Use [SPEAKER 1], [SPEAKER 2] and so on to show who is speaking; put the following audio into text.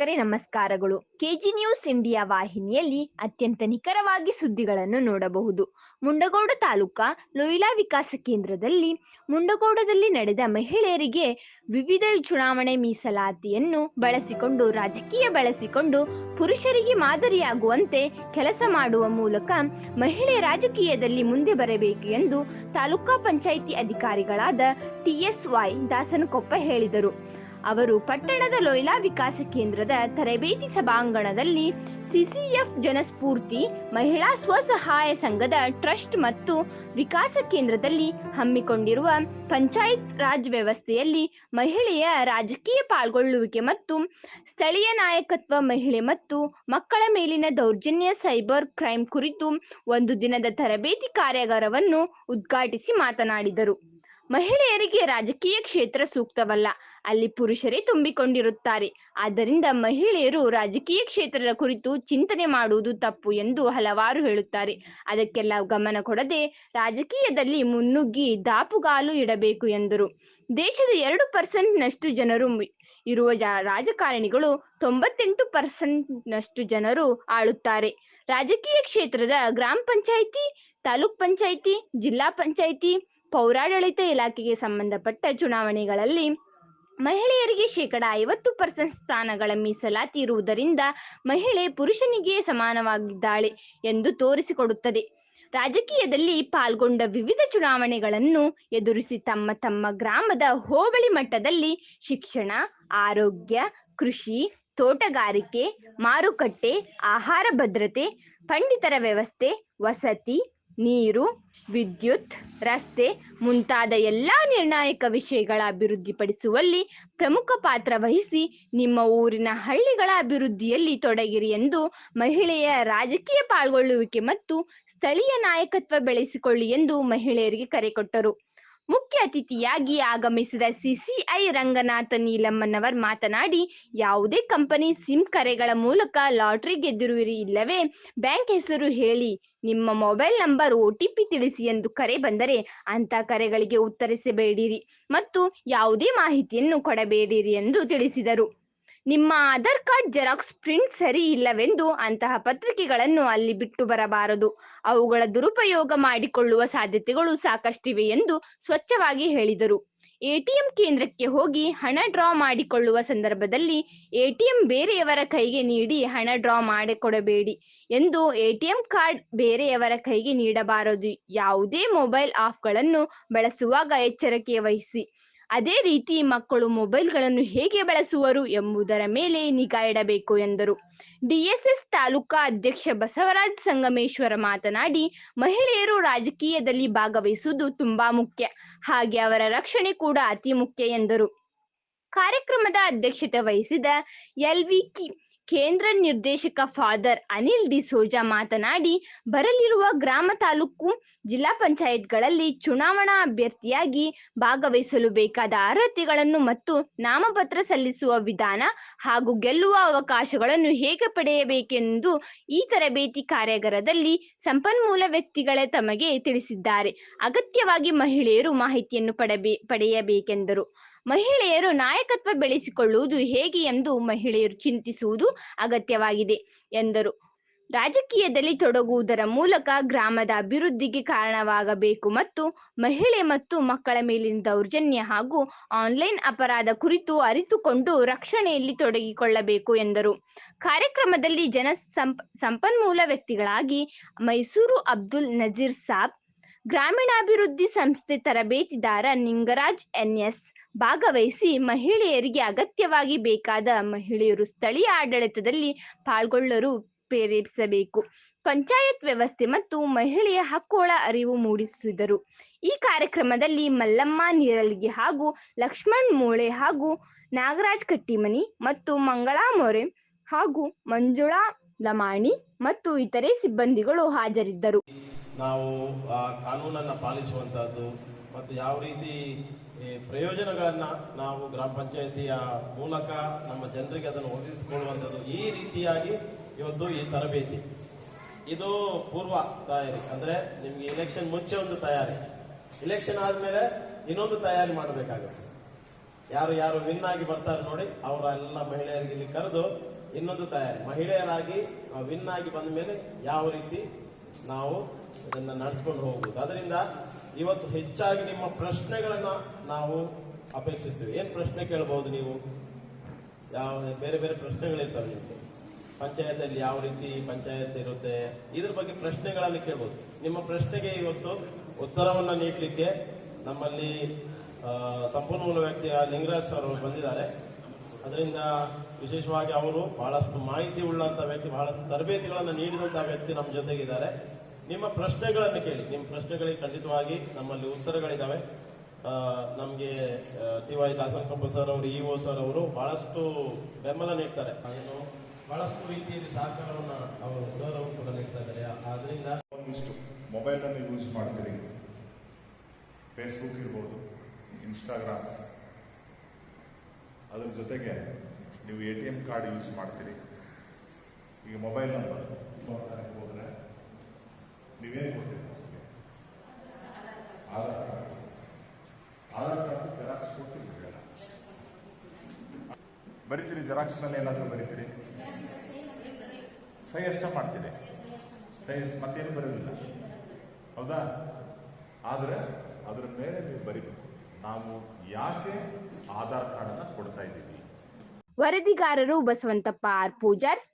[SPEAKER 1] ವೀಕ್ಷಕರೇ, ನಮಸ್ಕಾರಗಳು. KG news India ವಾಹಿನಿಯಲ್ಲಿ ಅತ್ಯಂತ ನಿಖರವಾಗಿ ಸುದ್ದಿಗಳನ್ನು ನೋಡಬಹುದು. ಮುಂಡಗೋಡ ತಾಲೂಕಾ ಲೋಯಿಲಾ ವಿಕಾಸ ಕೇಂದ್ರದಲ್ಲಿ ಮುಂಡಗೋಡದಲ್ಲಿ ನಡೆದ ಮಹಿಳೆಯರಿಗೆ ವಿವಿಧ ಚುನಾವಣೆ ಮೀಸಲಾತಿಯನ್ನು ಬಳಸಿಕೊಂಡು, ರಾಜಕೀಯ ಬಳಸಿಕೊಂಡು, ಪುರುಷರಿಗೆ ಮಾದರಿಯಾಗುವಂತೆ ಕೆಲಸ ಮಾಡುವ ಮೂಲಕ ಮಹಿಳೆ ರಾಜಕೀಯದಲ್ಲಿ ಮುಂದೆ ಬರಬೇಕು ಎಂದು ತಾಲೂಕಾ ಪಂಚಾಯಿತಿ ಅಧಿಕಾರಿಗಳಾದ ಟಿಎಸ್ ವೈ ದಾಸನಕೊಪ್ಪ ಹೇಳಿದರು. ಅವರು ಪಟ್ಟಣದ ಲೋಯ್ಲಾ ವಿಕಾಸ ಕೇಂದ್ರದ ತರಬೇತಿ ಸಭಾಂಗಣದಲ್ಲಿ ಸಿಸಿಎಫ್ ಜನಸ್ಫೂರ್ತಿ, ಮಹಿಳಾ ಸ್ವಸಹಾಯ ಸಂಘದ ಟ್ರಸ್ಟ್ ಮತ್ತು ವಿಕಾಸ ಕೇಂದ್ರದಲ್ಲಿ ಹಮ್ಮಿಕೊಂಡಿರುವ ಪಂಚಾಯತ್ ರಾಜ್ ವ್ಯವಸ್ಥೆಯಲ್ಲಿ ಮಹಿಳೆಯ ರಾಜಕೀಯ ಪಾಲ್ಗೊಳ್ಳುವಿಕೆ ಮತ್ತು ಸ್ಥಳೀಯ ನಾಯಕತ್ವ, ಮಹಿಳೆ ಮತ್ತು ಮಕ್ಕಳ ಮೇಲಿನ ದೌರ್ಜನ್ಯ, ಸೈಬರ್ ಕ್ರೈಂ ಕುರಿತು ಒಂದು ದಿನದ ತರಬೇತಿ ಕಾರ್ಯಾಗಾರವನ್ನು ಉದ್ಘಾಟಿಸಿ ಮಾತನಾಡಿದರು. ಮಹಿಳೆಯರಿಗೆ ರಾಜಕೀಯ ಕ್ಷೇತ್ರ ಸೂಕ್ತವಲ್ಲ. ಅಲ್ಲಿ ಪುರುಷರೇ ತುಂಬಿಕೊಂಡಿರುತ್ತಾರೆ. ಆದ್ದರಿಂದ ಮಹಿಳೆಯರು ರಾಜಕೀಯ ಕ್ಷೇತ್ರದ ಕುರಿತು ಚಿಂತನೆ ಮಾಡುವುದು ತಪ್ಪು ಎಂದು ಹಲವಾರು ಹೇಳುತ್ತಾರೆ. ಅದಕ್ಕೆಲ್ಲ ಗಮನ ಕೊಡದೆ ರಾಜಕೀಯದಲ್ಲಿ ಮುನ್ನುಗ್ಗಿ ದಾಪುಗಾಲು ಇಡಬೇಕು ಎಂದರು. ದೇಶದ ಎರಡು ಪರ್ಸೆಂಟ್ನಷ್ಟು ಜನರು ಇರುವ ರಾಜಕಾರಣಿಗಳು ತೊಂಬತ್ತೆಂಟು ಪರ್ಸೆಂಟ್ನಷ್ಟು ಜನರು ಆಳುತ್ತಾರೆ. ರಾಜಕೀಯ ಕ್ಷೇತ್ರದ ಗ್ರಾಮ ಪಂಚಾಯಿತಿ, ತಾಲೂಕ್ ಪಂಚಾಯಿತಿ, ಜಿಲ್ಲಾ ಪಂಚಾಯಿತಿ ಪೌರಾಡಳಿತ ಇಲಾಖೆಗೆ ಸಂಬಂಧಪಟ್ಟ ಚುನಾವಣೆಗಳಲ್ಲಿ ಮಹಿಳೆಯರಿಗೆ ಶೇಕಡ ಐವತ್ತು ಪರ್ಸೆಂಟ್ ಸ್ಥಾನಗಳ ಮೀಸಲಾತಿ ಇರುವುದರಿಂದ ಮಹಿಳೆ ಪುರುಷನಿಗೆ ಸಮಾನವಾಗಿದ್ದಾಳೆ ಎಂದು ತೋರಿಸಿಕೊಡುತ್ತದೆ. ರಾಜಕೀಯದಲ್ಲಿ ಪಾಲ್ಗೊಂಡ ವಿವಿಧ ಚುನಾವಣೆಗಳನ್ನು ಎದುರಿಸಿ ತಮ್ಮ ತಮ್ಮ ಗ್ರಾಮದ ಹೋಬಳಿ ಮಟ್ಟದಲ್ಲಿ ಶಿಕ್ಷಣ, ಆರೋಗ್ಯ, ಕೃಷಿ, ತೋಟಗಾರಿಕೆ, ಮಾರುಕಟ್ಟೆ, ಆಹಾರ ಭದ್ರತೆ, ಪಂಡಿತರ ವ್ಯವಸ್ಥೆ, ವಸತಿ ನೀರು, ವಿದ್ಯುತ್, ರಸ್ತೆ ಮುಂತಾದ ಎಲ್ಲ ನಿರ್ಣಾಯಕ ವಿಷಯಗಳ ಅಭಿವೃದ್ಧಿಪಡಿಸುವಲ್ಲಿ ಪ್ರಮುಖ ಪಾತ್ರ ವಹಿಸಿ ನಿಮ್ಮ ಊರಿನ ಹಳ್ಳಿಗಳ ಅಭಿವೃದ್ಧಿಯಲ್ಲಿ ತೊಡಗಿರಿ ಎಂದು ಮಹಿಳೆಯ ರಾಜಕೀಯ ಪಾಲ್ಗೊಳ್ಳುವಿಕೆ ಮತ್ತು ಸ್ಥಳೀಯ ನಾಯಕತ್ವ ಬೆಳೆಸಿಕೊಳ್ಳಿ ಎಂದು ಮಹಿಳೆಯರಿಗೆ ಕರೆ ಕೊಟ್ಟರು. ಮುಖ್ಯ ಅತಿಥಿಯಾಗಿ ಆಗಮಿಸಿದ ಸಿಸಿಐ ರಂಗನಾಥ ನೀಲಮ್ಮನವರ್ ಮಾತನಾಡಿ, ಯಾವುದೇ ಕಂಪನಿ ಸಿಮ್ ಕರೆಗಳ ಮೂಲಕ ಲಾಟರಿ ಗೆದ್ದಿರುವಿರಿ ಇಲ್ಲವೇ? ಬ್ಯಾಂಕ್ ಹೆಸರು ಹೇಳಿ, ನಿಮ್ಮ mobile number O T P ತಿಳಿಸಿ ಎಂದು ಕರೆ ಬಂದರೆ ಅಂತ ಕರೆಗಳಿಗೆ ಉತ್ತರಿಸಬೇಡಿರಿ ಮತ್ತು ಯಾವುದೇ ಮಾಹಿತಿಯನ್ನು ಕೊಡಬೇಡಿರಿ ಎಂದು ತಿಳಿಸಿದರು. ನಿಮ್ಮ ಆಧಾರ್ ಕಾರ್ಡ್ ಜೆರಾಕ್ಸ್ ಪ್ರಿಂಟ್ ಸರಿ ಇಲ್ಲವೆಂದು ಅಂತಹ ಪತ್ರಿಕೆಗಳನ್ನು ಅಲ್ಲಿ ಬಿಟ್ಟು ಬರಬಾರದು. ಅವುಗಳ ದುರುಪಯೋಗ ಮಾಡಿಕೊಳ್ಳುವ ಸಾಧ್ಯತೆಗಳು ಸಾಕಷ್ಟಿವೆ ಎಂದು ಸ್ವಚ್ಛವಾಗಿ ಹೇಳಿದರು. ಎಟಿಎಂ ಕೇಂದ್ರಕ್ಕೆ ಹೋಗಿ ಹಣ ಡ್ರಾ ಮಾಡಿಕೊಳ್ಳುವ ಸಂದರ್ಭದಲ್ಲಿ ಎಟಿಎಂ ಬೇರೆಯವರ ಕೈಗೆ ನೀಡಿ ಹಣ ಡ್ರಾ ಮಾಡಿಕೊಡಬೇಡಿ ಎಂದು ಎಟಿಎಂ ಕಾರ್ಡ್ ಬೇರೆಯವರ ಕೈಗೆ ನೀಡಬಾರದು. ಯಾವುದೇ ಮೊಬೈಲ್ ಆಫ್ಗಳನ್ನು ಬಳಸುವಾಗ ಎಚ್ಚರಿಕೆ ವಹಿಸಿ. ಅದೇ ರೀತಿ ಮಕ್ಕಳು ಮೊಬೈಲ್ಗಳನ್ನು ಹೇಗೆ ಬಳಸುವರು ಎಂಬುದರ ಮೇಲೆ ನಿಗಾ ಇಡಬೇಕು ಎಂದರು. ಡಿಎಸ್ಎಸ್ ತಾಲೂಕಾ ಅಧ್ಯಕ್ಷ ಬಸವರಾಜ್ ಸಂಗಮೇಶ್ವರ ಮಾತನಾಡಿ, ಮಹಿಳೆಯರು ರಾಜಕೀಯದಲ್ಲಿ ಭಾಗವಹಿಸುವುದು ತುಂಬಾ ಮುಖ್ಯ, ಹಾಗೆ ಅವರ ರಕ್ಷಣೆ ಕೂಡ ಅತಿ ಮುಖ್ಯ ಎಂದರು. ಕಾರ್ಯಕ್ರಮದ ಅಧ್ಯಕ್ಷತೆ ವಹಿಸಿದ ಎಲ್ವಿ ಕೇಂದ್ರ ನಿರ್ದೇಶಕ ಫಾದರ್ ಅನಿಲ್ ಡಿಸೋಜಾ ಮಾತನಾಡಿ, ಬರಲಿರುವ ಗ್ರಾಮ ತಾಲೂಕು ಜಿಲ್ಲಾ ಪಂಚಾಯತ್ಗಳಲ್ಲಿ ಚುನಾವಣಾ ಅಭ್ಯರ್ಥಿಯಾಗಿ ಭಾಗವಹಿಸಲು ಬೇಕಾದ ಅರ್ಹತೆಗಳನ್ನು ಮತ್ತು ನಾಮಪತ್ರ ಸಲ್ಲಿಸುವ ವಿಧಾನ ಹಾಗೂ ಗೆಲ್ಲುವ ಅವಕಾಶಗಳನ್ನು ಹೇಗೆ ಪಡೆಯಬೇಕೆಂದು ಈ ತರಬೇತಿ ಕಾರ್ಯಾಗಾರದಲ್ಲಿ ಸಂಪನ್ಮೂಲ ವ್ಯಕ್ತಿಗಳೇ ತಮಗೆ ತಿಳಿಸಿದ್ದಾರೆ. ಅಗತ್ಯವಾಗಿ ಮಹಿಳೆಯರು ಮಾಹಿತಿಯನ್ನು ಪಡೆಬೇ, ಪಡೆಯಬೇಕೆಂದರು. ಮಹಿಳೆಯರು ನಾಯಕತ್ವ ಬೆಳೆಸಿಕೊಳ್ಳುವುದು ಹೇಗೆ ಎಂದು ಮಹಿಳೆಯರು ಚಿಂತಿಸುವುದು ಅಗತ್ಯವಾಗಿದೆ ಎಂದರು. ರಾಜಕೀಯದಲ್ಲಿ ತೊಡಗುವುದರ ಮೂಲಕ ಗ್ರಾಮದ ಅಭಿವೃದ್ಧಿಗೆ ಕಾರಣವಾಗಬೇಕು ಮತ್ತು ಮಹಿಳೆ ಮತ್ತು ಮಕ್ಕಳ ಮೇಲಿನ ದೌರ್ಜನ್ಯ ಹಾಗೂ ಆನ್ಲೈನ್ ಅಪರಾಧ ಕುರಿತು ಅರಿತುಕೊಂಡು ರಕ್ಷಣೆಯಲ್ಲಿ ತೊಡಗಿಕೊಳ್ಳಬೇಕು ಎಂದರು. ಕಾರ್ಯಕ್ರಮದಲ್ಲಿ ಜನ ಸಂಪ್, ಸಂಪನ್ಮೂಲ ವ್ಯಕ್ತಿಗಳಾಗಿ ಮೈಸೂರು ಅಬ್ದುಲ್ ನಜೀರ್ ಸಾಬ್, ಗ್ರಾಮೀಣಾಭಿವೃದ್ಧಿ ಸಂಸ್ಥೆ ತರಬೇತಿದಾರ ನಿಂಗರಾಜ್ ಎನ್ಎಸ್ ಭಾಗವಹಿಸಿ ಮಹಿಳೆಯರಿಗೆ ಅಗತ್ಯವಾಗಿ ಬೇಕಾದ ಮಹಿಳೆಯರು ಸ್ಥಳೀಯ ಆಡಳಿತದಲ್ಲಿ ಪಾಲ್ಗೊಳ್ಳಲು ಪ್ರೇರೇಪಿಸಬೇಕು. ಪಂಚಾಯತ್ ವ್ಯವಸ್ಥೆ ಮತ್ತು ಮಹಿಳೆಯ ಹಕ್ಕುಗಳ ಅರಿವು ಮೂಡಿಸಿದರು. ಈ ಕಾರ್ಯಕ್ರಮದಲ್ಲಿ ಮಲ್ಲಮ್ಮ ನೀರಲ್ಗಿ ಹಾಗೂ ಲಕ್ಷ್ಮಣ್ ಮೂಳೆ ಹಾಗೂ ನಾಗರಾಜ್ ಕಟ್ಟಿಮನಿ ಮತ್ತು ಮಂಗಳಾ ಮೊರೆ ಹಾಗೂ ಮಂಜುಳಾ ಲಮಾಣಿ ಮತ್ತು ಇತರೆ ಸಿಬ್ಬಂದಿಗಳು ಹಾಜರಿದ್ದರು.
[SPEAKER 2] ನಾವು ಕಾನೂನನ್ನು ಪಾಲಿಸುವಂಥದ್ದು ಮತ್ತು ಯಾವ ರೀತಿ ಈ ಪ್ರಯೋಜನಗಳನ್ನು ನಾವು ಗ್ರಾಮ ಪಂಚಾಯಿತಿಯ ಮೂಲಕ ನಮ್ಮ ಜನರಿಗೆ ಅದನ್ನು ಒದಗಿಸಿಕೊಳ್ಳುವಂಥದ್ದು ಈ ರೀತಿಯಾಗಿ ಇವತ್ತು ಈ ತರಬೇತಿ. ಇದು ಪೂರ್ವ ತಯಾರಿ. ಅಂದರೆ ನಿಮಗೆ ಇಲೆಕ್ಷನ್ ಮುಂಚೆ ಒಂದು ತಯಾರಿ. ಇಲೆಕ್ಷನ್ ಆದಮೇಲೆ ಇನ್ನೊಂದು ತಯಾರಿ ಮಾಡಬೇಕಾಗುತ್ತೆ. ಯಾರು ಯಾರು ವಿನ್ ಆಗಿ ಬರ್ತಾರೆ ನೋಡಿ ಅವರ ಎಲ್ಲ ಮಹಿಳೆಯರಿಗೆ ಇಲ್ಲಿ ಕರೆದು ಇನ್ನೊಂದು ತಯಾರಿ. ಮಹಿಳೆಯರಾಗಿ ವಿನ್ ಆಗಿ ಬಂದ ಮೇಲೆ ಯಾವ ರೀತಿ ನಾವು ಇದನ್ನು ನಡೆಸ್ಕೊಂಡು ಹೋಗ್ಬೋದು. ಅದರಿಂದ ಇವತ್ತು ಹೆಚ್ಚಾಗಿ ನಿಮ್ಮ ಪ್ರಶ್ನೆಗಳನ್ನ ನಾವು ಅಪೇಕ್ಷಿಸ್ತೀವಿ. ಏನ್ ಪ್ರಶ್ನೆ ಕೇಳಬಹುದು ನೀವು? ಯಾವ, ಬೇರೆ ಬೇರೆ ಪ್ರಶ್ನೆಗಳಿರ್ತವೆ ನಿಮಗೆ. ಪಂಚಾಯತಲ್ಲಿ ಯಾವ ರೀತಿ ಪಂಚಾಯತ್ ಇರುತ್ತೆ? ಇದ್ರ ಬಗ್ಗೆ ಪ್ರಶ್ನೆಗಳಲ್ಲಿ ಕೇಳಬಹುದು ನಿಮ್ಮ ಪ್ರಶ್ನೆಗೆ ಇವತ್ತು ಉತ್ತರವನ್ನ ನೀಡಲಿಕ್ಕೆ ನಮ್ಮಲ್ಲಿ ಸಂಪನ್ಮೂಲ ವ್ಯಕ್ತಿಯ ಲಿಂಗರಾಜ್ ಸರ್ ಅವರು ಬಂದಿದ್ದಾರೆ. ಅದರಿಂದ ವಿಶೇಷವಾಗಿ ಅವರು ಬಹಳಷ್ಟು ಮಾಹಿತಿ ಉಳ್ಳಂತ ವ್ಯಕ್ತಿ, ಬಹಳಷ್ಟು ತರಬೇತಿಗಳನ್ನು ನೀಡಿದಂತಹ ವ್ಯಕ್ತಿ ನಮ್ಮ ಜೊತೆಗಿದ್ದಾರೆ. ನಿಮ್ಮ ಪ್ರಶ್ನೆಗಳನ್ನು ಕೇಳಿ. ನಿಮ್ಮ ಪ್ರಶ್ನೆಗಳಿಗೆ ಖಂಡಿತವಾಗಿ ನಮ್ಮಲ್ಲಿ ಉತ್ತರಗಳಿದ್ದಾವೆ ನಮಗೆ ಟಿ ವೈ ದಾಸನಕೊಪ್ಪ ಸರ್ ಅವರು, ಇ ಒ ಸರ್ ಅವರು ಬಹಳಷ್ಟು ಬೆಂಬಲ ನೀಡ್ತಾರೆ. ಏನು ಬಹಳಷ್ಟು ರೀತಿಯಲ್ಲಿ ಸಹಕಾರವನ್ನು ಅವರು ಸರ್ ಅವರು ಕೂಡ ನೀಡ್ತಾ ಇದ್ದಾರೆ. ಆದ್ರಿಂದ
[SPEAKER 3] ಒಂದಿಷ್ಟು ಮೊಬೈಲನ್ನು ಯೂಸ್ ಮಾಡ್ತೀರಿ. ಫೇಸ್ಬುಕ್ ಇರ್ಬೋದು ಇನ್ಸ್ಟಾಗ್ರಾಮ್ ಅದ್ರ ಜೊತೆಗೆ ನೀವು A T M card use ಮಾಡ್ತೀರಿ. ಈಗ ಮೊಬೈಲ್ ನಂಬರ್ ನೀವೇನು ಜೆರಾಕ್ಸ್ ಮೇಲೆ ಏನಾದರೂ ಬರೀತೀರಿ? ಸಹಿ ಅಷ್ಟೇ ಮಾಡ್ತೀರಿ? ಸಹಿ ಮತ್ತೇನು ಬರೋದಿಲ್ಲ ಹೌದಾ? ಆದರೆ ಅದರ ಮೇಲೆ ನೀವು ಬರೀಬೇಕು. ನಾವು ಯಾಕೆ ಆಧಾರ್ ಕಾರ್ಡನ್ನು ಕೊಡ್ತಾ ಇದ್ದೀವಿ?
[SPEAKER 1] ವರದಿಗಾರರು Basavanthappa R Pujar